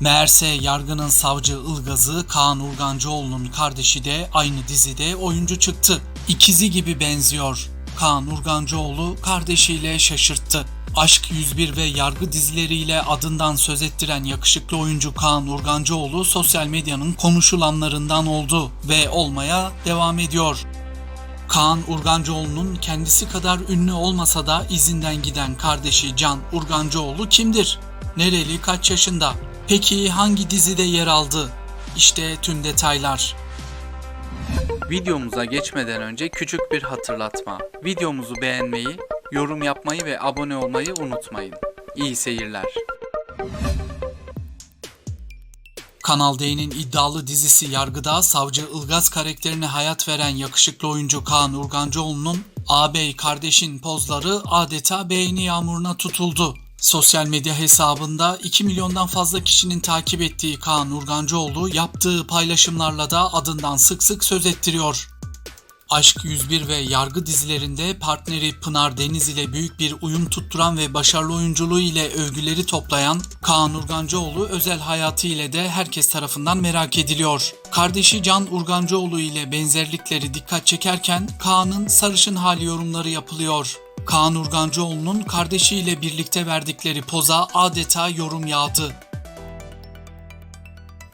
Meğerse yargının savcı Ilgaz'ı Kaan Urgancıoğlu'nun kardeşi de aynı dizide oyuncu çıktı. İkizi gibi benziyor. Kaan Urgancıoğlu kardeşiyle şaşırttı. Aşk 101 ve Yargı dizileriyle adından söz ettiren yakışıklı oyuncu Kaan Urgancıoğlu sosyal medyanın konuşulanlarından oldu ve olmaya devam ediyor. Kaan Urgancıoğlu'nun kendisi kadar ünlü olmasa da izinden giden kardeşi Can Urgancıoğlu kimdir? Nereli, kaç yaşında? Peki hangi dizide yer aldı? İşte tüm detaylar. Videomuza geçmeden önce küçük bir hatırlatma. Videomuzu beğenmeyi, yorum yapmayı ve abone olmayı unutmayın. İyi seyirler. Kanal D'nin iddialı dizisi Yargıda savcı Ilgaz karakterine hayat veren yakışıklı oyuncu Kaan Urgancıoğlu'nun ağabey kardeşin pozları adeta beğeni yağmuruna tutuldu. Sosyal medya hesabında 2 milyondan fazla kişinin takip ettiği Kaan Urgancıoğlu yaptığı paylaşımlarla da adından sık sık söz ettiriyor. Aşk 101 ve Yargı dizilerinde partneri Pınar Deniz ile büyük bir uyum tutturan ve başarılı oyunculuğu ile övgüleri toplayan Kaan Urgancıoğlu özel hayatı ile de herkes tarafından merak ediliyor. Kardeşi Can Urgancıoğlu ile benzerlikleri dikkat çekerken Kaan'ın sarışın hali yorumları yapılıyor. Kaan Urgancıoğlu'nun kardeşiyle birlikte verdikleri poza adeta yorum yağdı.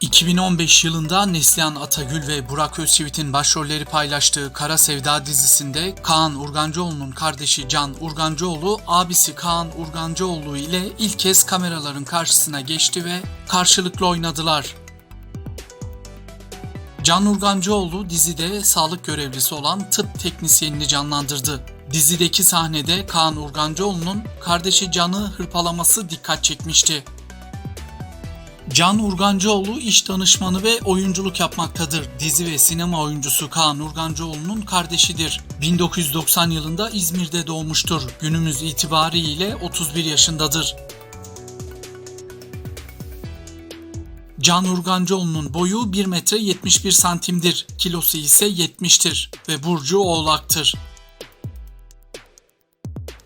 2015 yılında Neslihan Atagül ve Burak Özçivit'in başrolleri paylaştığı Kara Sevda dizisinde Kaan Urgancıoğlu'nun kardeşi Can Urgancıoğlu abisi Kaan Urgancıoğlu ile ilk kez kameraların karşısına geçti ve karşılıklı oynadılar. Can Urgancıoğlu dizide sağlık görevlisi olan tıp teknisyenini canlandırdı. Dizideki sahnede Kaan Urgancıoğlu'nun kardeşi Can'ı hırpalaması dikkat çekmişti. Can Urgancıoğlu iş danışmanı ve oyunculuk yapmaktadır. Dizi ve sinema oyuncusu Kaan Urgancıoğlu'nun kardeşidir. 1990 yılında İzmir'de doğmuştur. Günümüz itibariyle 31 yaşındadır. Can Urgancıoğlu'nun boyu 1 metre 71 santimdir. Kilosu ise 70'tir ve burcu oğlaktır.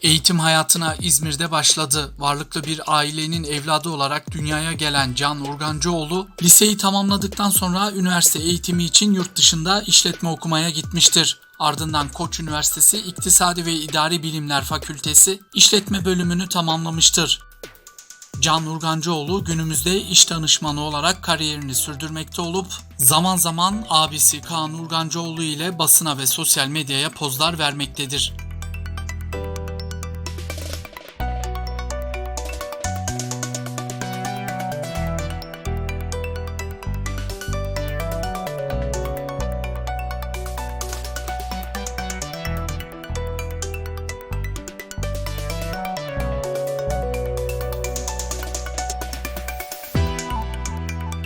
Eğitim hayatına İzmir'de başladı. Varlıklı bir ailenin evladı olarak dünyaya gelen Can Urgancıoğlu, liseyi tamamladıktan sonra üniversite eğitimi için yurt dışında işletme okumaya gitmiştir. Ardından Koç Üniversitesi İktisadi ve İdari Bilimler Fakültesi işletme bölümünü tamamlamıştır. Can Urgancıoğlu günümüzde iş danışmanı olarak kariyerini sürdürmekte olup zaman zaman abisi Kaan Urgancıoğlu ile basına ve sosyal medyaya pozlar vermektedir.